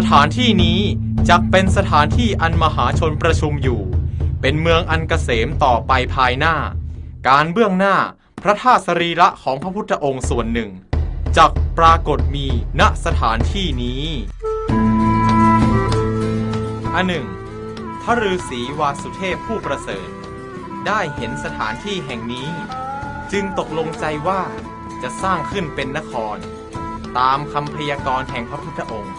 สถานที่นี้จักเป็นสถานที่อันมหาชนประชุมอยู่ เป็นเมืองอันเกษมต่อไปภายหน้า การเบื้องหน้าพระธาตุสรีระของพระพุทธองค์ส่วนหนึ่งจักปรากฏมีณสถานที่นี้ อันหนึ่งพระฤาษีวาสุเทพผู้ประเสริฐ ได้เห็นสถานที่แห่งนี้ จึงตกลงใจว่าจะสร้างขึ้นเป็นนคร ตามคำพยากรณ์แห่งพระพุทธองค์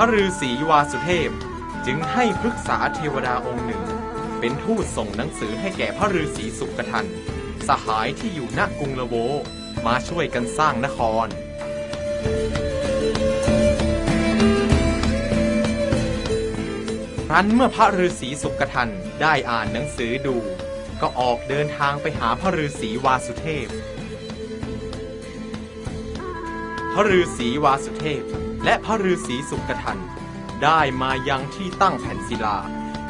ระฤาษีวาสุเทพ จึงให้พฤกษาเทวดาองค์หนึ่ง เป็นทูตส่งหนังสือให้แก่พระฤาษีสุกทัน สหายที่อยู่ณกรุงละโว มาช่วยกันสร้างนคร ครั้นเมื่อพระฤาษีสุกทันได้อ่านหนังสือดู ก็ออกเดินทางไปหาพระฤาษีวาสุเทพ พระฤาษีวาสุเทพ และพระฤาษีสุกทัน ได้มายังที่ตั้งแผ่นศิลา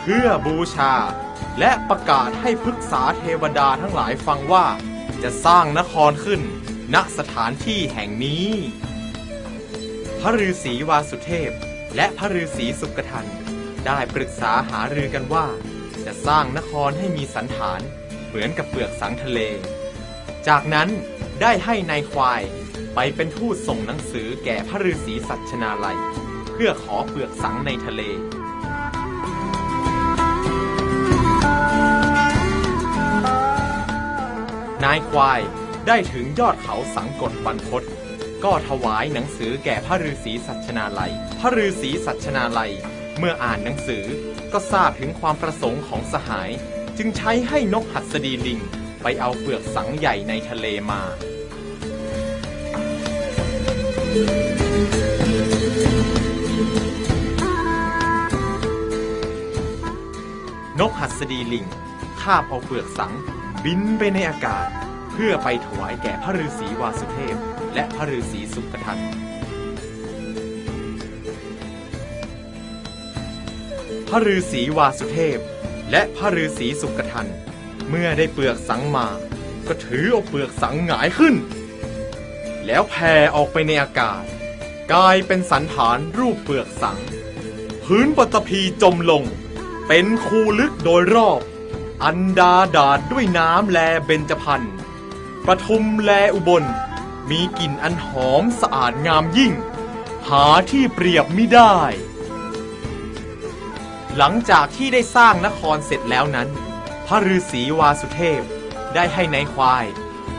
เพื่อบูชา และประกาศให้พฤกษาเทวดาทั้งหลายฟังว่า จะสร้างนครขึ้น ณสถานที่แห่งนี้ พระฤาษีวาสุเทพ และพระฤาษีสุกทัน ได้ปรึกษาหารือกันว่า จะสร้างนครให้มีสันฐาน เหมือนกับเปลือกสังทะเล จากนั้นได้ให้นายควาย ไปเป็นทูตส่งหนังสือแก่พระฤาษีสัชนาลัย เพื่อขอเปลือกสังในทะเล นายควายได้ถึงยอดเขาสังกตบรรพตก็ถวายหนังสือแก่พระฤาษีสัชนาลัย พระฤาษีสัชนาลัย เมื่ออ่านหนังสือก็ทราบถึงความประสงค์ของสหาย จึงใช้ให้นกหัสดีลิง ไปเอาเปลือกสังใหญ่ในทะเลมา นกหัสดีลิงคาบเอาเปลือกสัง บินไปในอากาศ เพื่อไปถวายแก่พระฤาษีวาสุเทพ และพระฤาษีสุกทันพระฤาษีวาสุเทพ และพระฤาษีสุกทัน เมื่อได้เปลือกสังมา ก็ถือเอาเปลือกสังหงายขึ้น แล้วแผ่ออกไปในอากาศ กลายเป็นสันฐานรูปเปลือกสัง พื้นปฐพีจมลง เป็นคูลึกโดยรอบ อันดาดาดด้วยน้ำแลเบญจพรรณปทุมแลอุบล มีกลิ่นอันหอมสะอาดงามยิ่ง หาที่เปรียบไม่ได้ หลังจากที่ได้สร้างนครเสร็จแล้วนั้น พระฤาษีวาสุเทพได้ให้นายควาย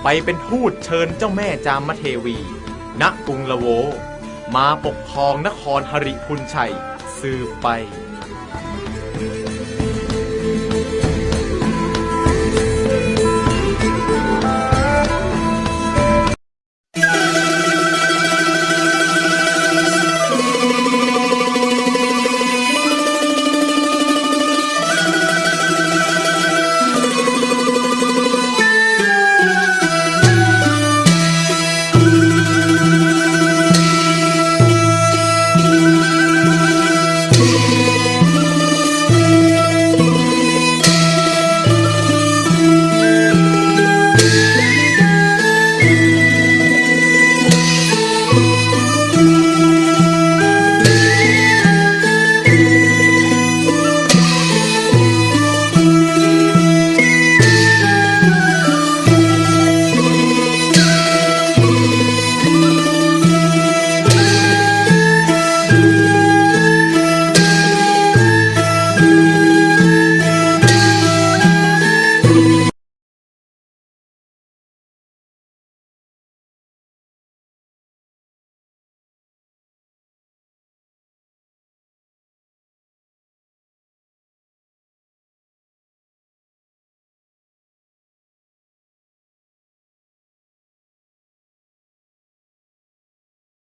ไปเป็นทูตเชิญเจ้าแม่จามเทวี ณกรุงละโว มาปกครองนครหริพุนชัยสืบไป you.